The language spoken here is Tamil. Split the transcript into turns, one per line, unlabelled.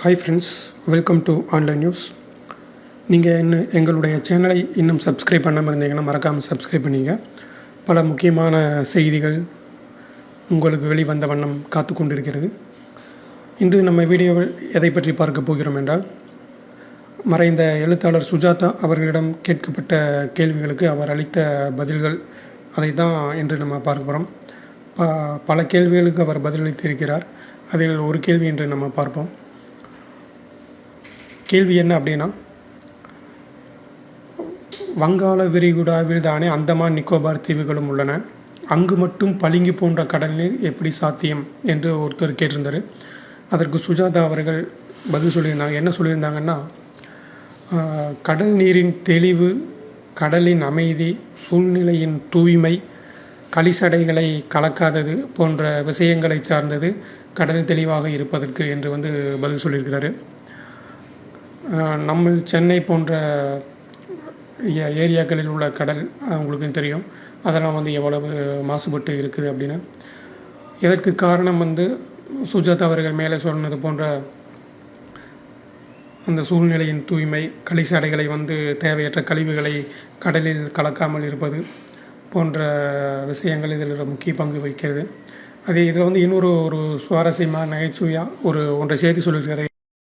Hi friends welcome to online news நீங்கள் இன்னும் எங்களுடைய சேனலை இன்னும் சப்ஸ்கிரைப் பண்ணாமல் இருந்தீங்கன்னா மறக்காமல் சப்ஸ்கிரைப் பண்ணிங்க. பல முக்கியமான செய்திகள் உங்களுக்கு வெளிவந்த வண்ணம் காத்து கொண்டிருக்கிறது. இன்று நம்ம வீடியோவில் எதை பற்றி பார்க்க போகிறோம் என்றால் மறைந்த எழுத்தாளர் சுஜாதா அவர்களிடம் கேட்கப்பட்ட கேள்விகளுக்கு அவர் அளித்த பதில்கள் அதை தான் இன்று நம்ம பார்க்க போகிறோம் ப பல கேள்விகளுக்கு அவர் பதிலளித்திருக்கிறார். அதில் ஒரு கேள்வி இன்று நம்ம பார்ப்போம். கேள்வி என்ன அப்படின்னா வங்காள விரிகுடாவில் தானே அந்தமான் நிக்கோபார் தீவுகளும் உள்ளன. அங்கு மட்டும் பளிங்கு போன்ற கடல் நீர் எப்படி சாத்தியம் என்று ஒருத்தர் கேட்டிருந்தார். அதற்கு சுஜாதா அவர்கள் பதில் சொல்லியிருந்தாங்க. என்ன சொல்லியிருந்தாங்கன்னா கடல் நீரின் தெளிவு கடலின் அமைதி சூழ்நிலையின் தூய்மை களிசடைகளை கலக்காதது போன்ற விஷயங்களை சார்ந்தது கடல் தெளிவாக இருப்பதற்கு என்று வந்து பதில் சொல்லியிருக்கிறாரு. நம்ம சென்னை போன்ற ஏ- ஏரியாக்களில் உள்ள கடல் ஆஹ் உங்களுக்கு தெரியும். அதெல்லாம் வந்து எவ்வளவு மாசுபட்டு இருக்குது அப்படின்னு. இதற்கு காரணம் வந்து சுஜாதா அவர்கள் மேலே சொன்னது போன்ற அந்த சூழ்நிலையின் தூய்மை கழிசடைகளை வந்து தேவையற்ற கழிவுகளை கடலில் கலக்காமல் இருப்பது போன்ற விஷயங்கள் இதில் முக்கிய பங்கு வகிக்கிறது. அதே இதில் வந்து இன்னொரு ஒரு சுவாரஸ்யமாக நகைச்சுவையாக ஒரு ஒன்றை செய்தி சொல்லியிருக்காரு